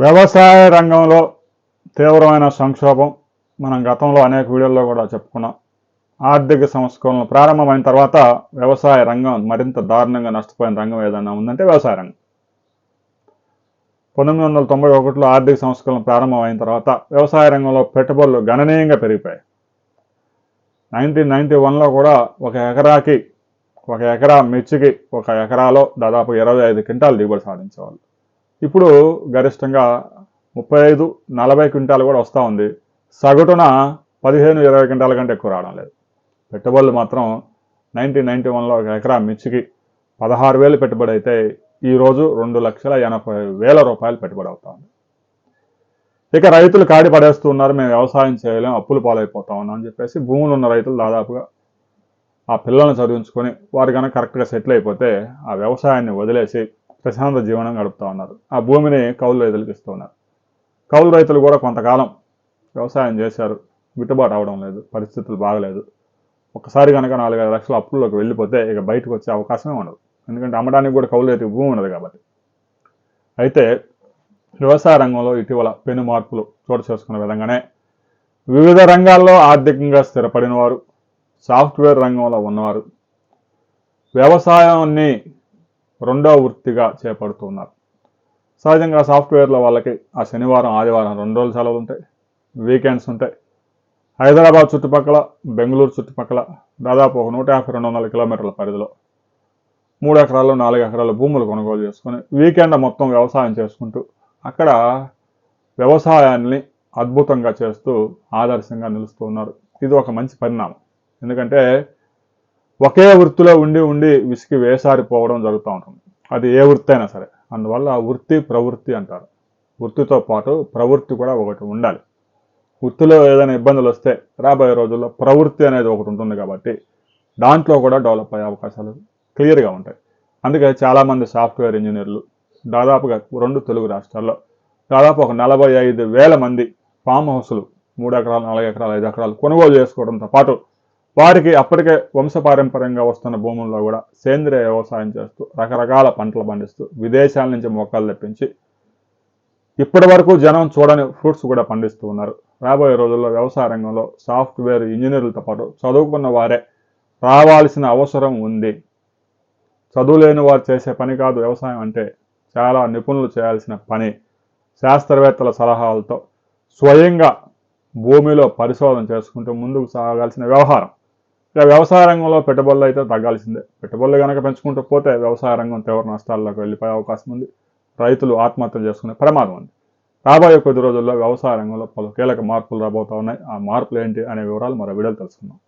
వ్యవసాయ రంగంలో తీవ్రమైన సంక్షోభం. మనం గతంలో అనేక వీడియోల్లో కూడా చెప్పుకున్నాం. ఆర్థిక సంస్కరణలు ప్రారంభమైన తర్వాత వ్యవసాయ రంగం మరింత దారుణంగా నష్టపోయిన రంగం ఏదైనా ఉందంటే వ్యవసాయ రంగం. పంతొమ్మిది వందల తొంభై ఒకటిలో ఆర్థిక సంస్కరణలు ప్రారంభమైన తర్వాత వ్యవసాయ రంగంలో పెట్టుబడులు గణనీయంగా పెరిగిపోయాయి. నైన్టీన్ నైన్టీ వన్లో కూడా ఒక ఎకరాకి ఒక ఎకరా మిర్చికి ఒక ఎకరాలో దాదాపు ఇరవై ఐదు క్వింటాలు దిగుబడి సాధించేవాళ్ళు. ఇప్పుడు గరిష్టంగా ముప్పై ఐదు నలభై క్వింటాలు కూడా వస్తూ ఉంది. సగటున పదిహేను ఇరవై క్వింటాల కంటే ఎక్కువ రావడం లేదు. పెట్టుబడులు మాత్రం నైన్టీన్ నైన్టీ వన్లో ఒక ఎకరా మిర్చికి పదహారు వేలు పెట్టుబడి అయితే ఈరోజు రెండు లక్షల ఎనభై వేల రూపాయలు పెట్టుబడి అవుతా ఉంది. ఇక రైతులు కాడి పడేస్తూ ఉన్నారు మేము వ్యవసాయం చేయలేం అప్పులు పాలైపోతా ఉన్నాం అని చెప్పేసి భూములు ఉన్న రైతులు దాదాపుగా ఆ పిల్లల్ని చదివించుకొని వారు కనుక కరెక్ట్గా సెటిల్ అయిపోతే ఆ వ్యవసాయాన్ని వదిలేసి ప్రశాంత జీవనం గడుపుతూ ఉన్నారు. ఆ భూమిని కౌలు రైతులకు ఇస్తూ ఉన్నారు. కౌలు రైతులు కూడా కొంతకాలం వ్యవసాయం చేశారు. గిట్టుబాటు అవడం లేదు. పరిస్థితులు బాగలేదు. ఒకసారి కనుక నాలుగైదు లక్షల అప్పుల్లోకి వెళ్ళిపోతే ఇక బయటకు వచ్చే అవకాశమే ఉండదు. ఎందుకంటే అమ్మడానికి కూడా కౌలు రైతుకు భూమి ఉండదు కాబట్టి. అయితే వ్యవసాయ రంగంలో ఇటీవల పెను మార్పులు చోటు చేసుకున్న విధంగానే వివిధ రంగాల్లో ఆర్థికంగా స్థిరపడిన వారు సాఫ్ట్వేర్ రంగంలో ఉన్నవారు వ్యవసాయాన్ని రెండో వృత్తిగా చేపడుతున్నారు. సహజంగా సాఫ్ట్వేర్లో వాళ్ళకి ఆ శనివారం ఆదివారం రెండు రోజులు సెలవులు ఉంటాయి. వీకెండ్స్ ఉంటాయి. హైదరాబాద్ చుట్టుపక్కల బెంగళూరు చుట్టుపక్కల దాదాపు ఒక నూట యాభై రెండు వందల కిలోమీటర్ల పరిధిలో మూడు ఎకరాలు నాలుగు ఎకరాల భూములు కొనుగోలు చేసుకొని వీకెండ్ మొత్తం వ్యవసాయం చేసుకుంటూ అక్కడ వ్యవసాయాన్ని అద్భుతంగా చేస్తూ ఆదర్శంగా నిలుస్తూ ఉన్నారు. ఇది ఒక మంచి పరిణామం. ఎందుకంటే ఒకే వృత్తిలో ఉండి ఉండి విసికి వేసారిపోవడం జరుగుతూ ఉంటుంది. అది ఏ వృత్తి అయినా సరే. అందువల్ల వృత్తి ప్రవృత్తి అంటారు. వృత్తితో పాటు ప్రవృత్తి కూడా ఒకటి ఉండాలి. వృత్తిలో ఏదైనా ఇబ్బందులు వస్తే రాబోయే రోజుల్లో ప్రవృత్తి అనేది ఒకటి ఉంటుంది కాబట్టి దాంట్లో కూడా డెవలప్ అయ్యే అవకాశాలు క్లియర్గా ఉంటాయి. అందుకే చాలామంది సాఫ్ట్వేర్ ఇంజనీర్లు దాదాపుగా రెండు తెలుగు రాష్ట్రాల్లో దాదాపు ఒక నలభై ఐదు వేల మంది ఫామ్ హౌస్లు మూడు ఎకరాలు నాలుగు ఎకరాలు ఐదు ఎకరాలు కొనుగోలు చేసుకోవడంతో పాటు వారికి అప్పటికే వంశపారంపర్యంగా వస్తున్న భూముల్లో కూడా సేంద్రియ వ్యవసాయం చేస్తూ రకరకాల పంటలు పండిస్తూ విదేశాల నుంచి మొక్కలు తెప్పించి ఇప్పటి వరకు జనం చూడని ఫ్రూట్స్ కూడా పండిస్తూ ఉన్నారు. రాబోయే రోజుల్లో వ్యవసాయ రంగంలో సాఫ్ట్వేర్ ఇంజనీర్లతో పాటు చదువుకున్న వారే రావాల్సిన అవసరం ఉంది. చదువులేని వారు చేసే పని కాదు వ్యవసాయం అంటే చాలా నిపుణులు చేయాల్సిన పని. శాస్త్రవేత్తల సలహాలతో స్వయంగా భూమిలో పరిశోధన చేసుకుంటూ ముందుకు సాగాల్సిన వ్యవహారం. ఇక వ్యవసాయ రంగంలో పెట్టుబడులు అయితే తగ్గాల్సిందే. పెట్టుబడులు కనుక పెంచుకుంటూ పోతే వ్యవసాయ రంగం తీవ్ర నష్టాల్లోకి వెళ్ళిపోయే అవకాశం ఉంది. రైతులు ఆత్మహత్యలు చేసుకునే ప్రమాదం ఉంది. రాబోయే కొద్ది రోజుల్లో వ్యవసాయ రంగంలో పలు కీలక మార్పులు రాబోతా ఉన్నాయి. ఆ మార్పులు ఏంటి అనే వివరాలు మరో వీడియోలు తెలుసుకుందాం.